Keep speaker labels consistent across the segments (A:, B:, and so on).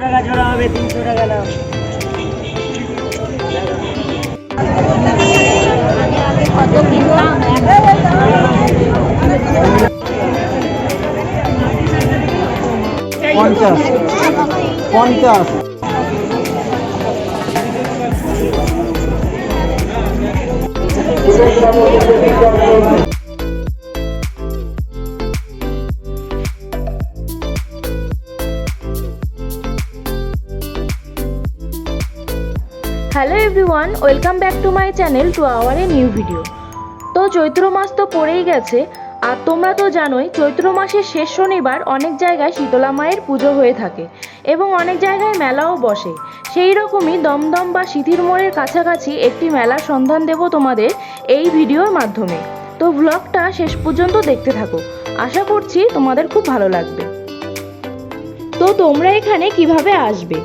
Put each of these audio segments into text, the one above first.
A: টাকা জোড়া হবে তিনশো টাকা দাম পঞ্চাশ। পঞ্চাশ।
B: Hello everyone, welcome back to my channel to our a new video. তো চৈত্র মাস তো পড়েই গেছে, আর তোমরা তো জানোই, চৈত্র মাসের শেষ শনিবার অনেক জায়গায় শীতলা মায়ের পুজো হয়ে থাকে এবং অনেক জায়গায় মেলাও বসে। সেই রকমই দমদম বা সিথির মোড়ের কাছাকাছি একটি মেলার সন্ধান দেব তোমাদের এই ভিডিওর মাধ্যমে। তো ব্লগটা শেষ পর্যন্ত দেখতে থাকো। আশা করছি তোমাদের খুব ভালো লাগবে। তো তোমরা এখানে কীভাবে আসবে?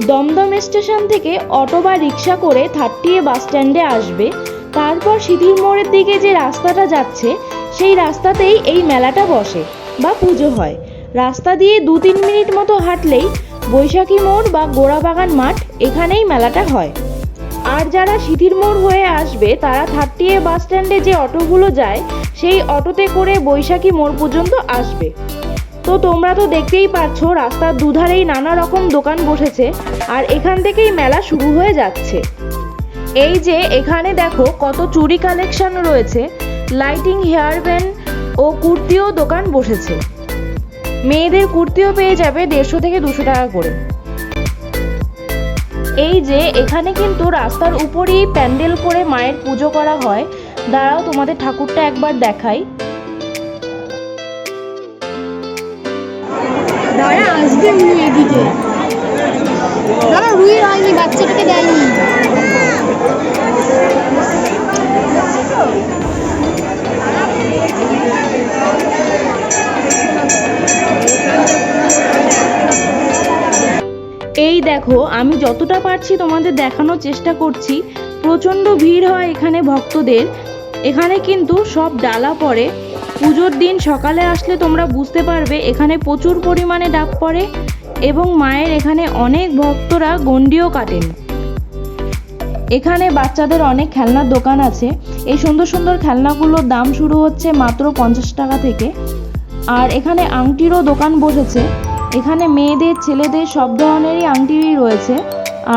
B: দমদম স্টেশন থেকে অটো বা রিক্সা করে থার্টি এ বাস স্ট্যান্ডে আসবে। তারপর সিঁথির মোড়ের দিকে যে রাস্তাটা যাচ্ছে, সেই রাস্তাতেই এই মেলাটা বসে বা পুজো হয়। রাস্তা দিয়ে দু তিন মিনিট মতো হাঁটলেই বৈশাখী মোড় বা গোড়াবাগান মাঠ এখানেই মেলাটা হয়। আর যারা সিঁথির মোড় হয়ে আসবে, তারা থার্টি এ বাস স্ট্যান্ডে যে অটোগুলো যায়, সেই অটোতে করে বৈশাখী মোড় পর্যন্ত আসবে। তো তোমরা তো দেখতেই পাচ্ছ রাস্তার দুধারেই নানা রকম দোকান বসেছে আর এখান থেকেই মেলা শুরু হয়ে যাচ্ছে। এই যে এখানে দেখো কত চুরি কালেকশন রয়েছে, লাইটিং, হেয়ার ব্যান্ড ও কুর্তিও দোকান বসেছে। মেয়েদের কুর্তিও পেয়ে যাবে দেড়শো থেকে দুশো টাকা করে। এই যে এখানে কিন্তু রাস্তার উপরেই প্যান্ডেল করে মায়ের পুজো করা হয়। দাঁড়াও তোমাদের ঠাকুরটা একবার দেখাই।
C: রুই হয়নি, বাচ্চাটাকে দেয়নি।
B: এই দেখো, আমি যতটা পারছি তোমাদের দেখানোর চেষ্টা করছি। প্রচণ্ড ভিড় হয় এখানে ভক্তদের। এখানে কিন্তু সব ডালা পড়ে। পুজোর দিন সকালে আসলে তোমরা বুঝতে পারবে, এখানে প্রচুর পরিমাণে ডাব পড়ে এবং মায়ের এখানে অনেক ভক্তরা গন্ডিও কাটেন। এখানে বাচ্চাদের অনেক খেলনার দোকান আছে। এই সুন্দর সুন্দর খেলনাগুলোর দাম শুরু হচ্ছে মাত্র পঞ্চাশ টাকা থেকে। আর এখানে আংটিরও দোকান বসেছে। এখানে মেয়েদের, ছেলেদের সব ধরনেরই আংটি রয়েছে।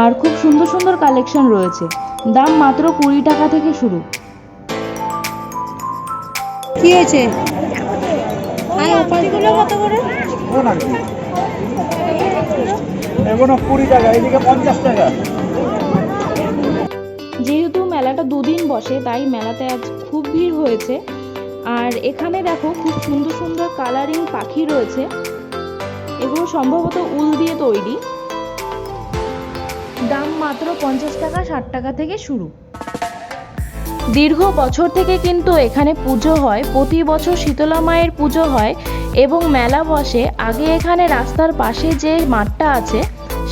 B: আর খুব সুন্দর সুন্দর কালেকশন রয়েছে। দাম মাত্র কুড়ি টাকা থেকে শুরু।
C: কি হয়েছে? কত করে?
A: এগুলো কুড়ি টাকা এদিকে পঞ্চাশ টাকা।
B: যেহেতু মেলাটা দুদিন বসে তাই মেলাতে আজ খুব ভিড় হয়েছে। আর এখানে দেখো খুব সুন্দর সুন্দর কালারিং পাখি রয়েছে। এগুলো সম্ভবত উল দিয়ে তৈরি। দাম মাত্র পঞ্চাশ টাকা ষাট টাকা থেকে শুরু। দীর্ঘ বছর থেকে কিন্তু এখানে পুজো হয়। প্রতি বছর শীতলা মায়ের পুজো হয় এবং মেলা বসে। আগে এখানে রাস্তার পাশে যে মাঠটা আছে,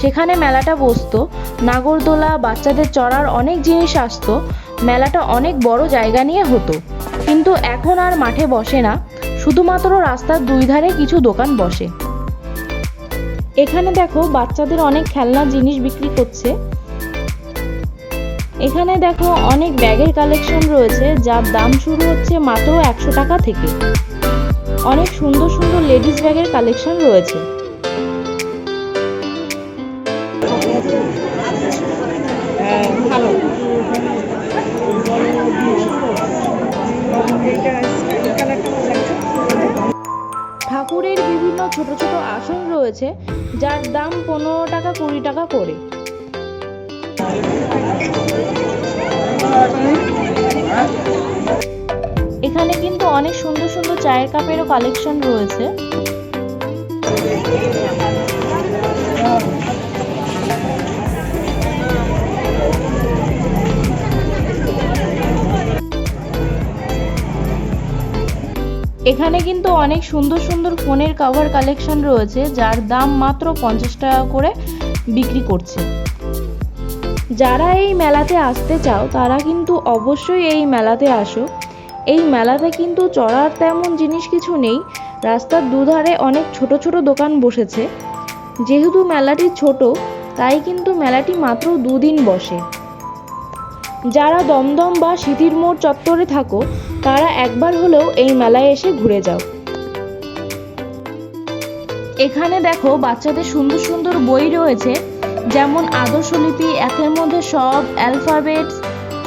B: সেখানে মেলাটা বসতো। নাগরদোলা, বাচ্চাদের চড়ার অনেক জিনিস আসতো। মেলাটা অনেক বড় জায়গা নিয়ে হতো। কিন্তু এখন আর মাঠে বসে না। শুধুমাত্র রাস্তার দুই ধারে কিছু দোকান বসে। এখানে দেখো বাচ্চাদের অনেক খেলনা জিনিস বিক্রি করছে। এখানে দেখো অনেক ব্যাগের কালেকশন রয়েছে, যার দাম শুরু হচ্ছে মাত্র একশো টাকা থেকে। অনেক সুন্দর সুন্দর লেডিস ব্যাগের কালেকশন রয়েছে। ঠাকুরের বিভিন্ন ছোট ছোট আসন রয়েছে, যার দাম পনেরো টাকা কুড়ি টাকা করে। এখানে কিন্তু অনেক সুন্দর সুন্দর চায়ের কাপেরও কালেকশন রয়েছে। এখানে কিন্তু অনেক সুন্দর সুন্দর ফোনের কাভার কালেকশন রয়েছে, যার দাম মাত্র পঞ্চাশ টাকা করে বিক্রি করছে। যারা এই মেলাতে আসতে চাও, তারা কিন্তু অবশ্যই এই মেলাতে আসো। এই মেলাতে কিন্তু চড়ার তেমন জিনিস কিছু নেই। রাস্তার দুধারে অনেক ছোট ছোট দোকান বসেছে। যেহেতু মেলাটি ছোট, তাই কিন্তু মেলাটি মাত্র দুদিন বসে। যারা দমদম বা সিটির মোড় চত্বরে থাকো, তারা একবার হলেও এই মেলায় এসে ঘুরে যাও। এখানে দেখো, বাচ্চাদের সুন্দর সুন্দর বই রয়েছে। যেমন আদর্শলিপি একের মধ্যে সব অ্যালফাবেটস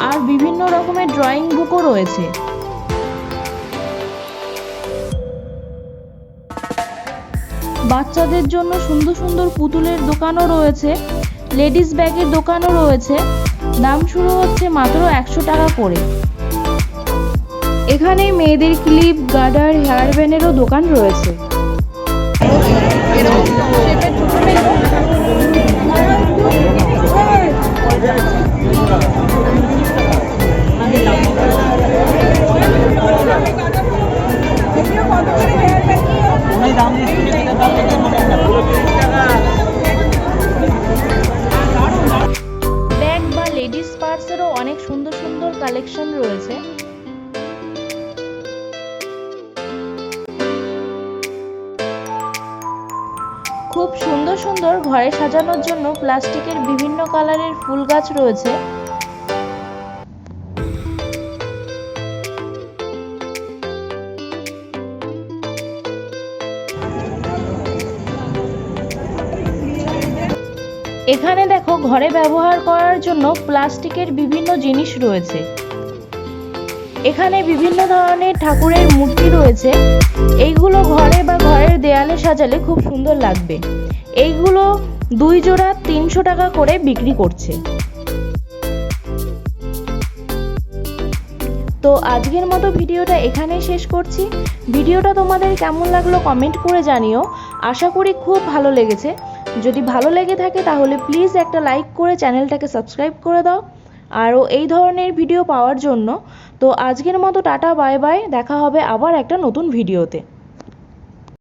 B: আর বিভিন্ন রকমের ড্রয়িং বুকও রয়েছে। বাচ্চাদের জন্য সুন্দর সুন্দর পুতুলের দোকানও রয়েছে, লেডিস ব্যাগের দোকানও রয়েছে। দাম শুরু হচ্ছে মাত্র একশো টাকা করে। এখানে মেয়েদের ক্লিপ, গার্ডার, হেয়ার ব্যান্ডেরও দোকান রয়েছে। পার্সেরও অনেক সুন্দর সুন্দর কালেকশন রয়েছে। খুব সুন্দর সুন্দর ঘরে সাজানোর জন্য প্লাস্টিকের বিভিন্ন কালারের ফুল গাছ রয়েছে। এখানে দেখো ঘরে ব্যবহার করার জন্য প্লাস্টিকের বিভিন্ন জিনিস রয়েছে। এখানে বিভিন্ন ধরনের ঠাকুরের মূর্তি রয়েছে। এইগুলো ঘরে বা ঘরের দেয়ালে সাজালে খুব সুন্দর লাগবে। এইগুলো দুই জোড়া তিনশো টাকা করে বিক্রি করছে। তো আজকের মতো ভিডিওটা এখানেই শেষ করছি। ভিডিওটা তোমাদের কেমন লাগল কমেন্ট করে জানিও। আশা করি খুব ভালো লেগেছে। যদি ভালো লেগে থাকে তাহলে প্লিজ একটা লাইক করে চ্যানেলটাকে সাবস্ক্রাইব করে দাও। আরও এই ধরনের ভিডিও পাওয়ার জন্য। তো আজকের মতো টাটা বাই বাই দেখা হবে আবার একটা নতুন ভিডিওতে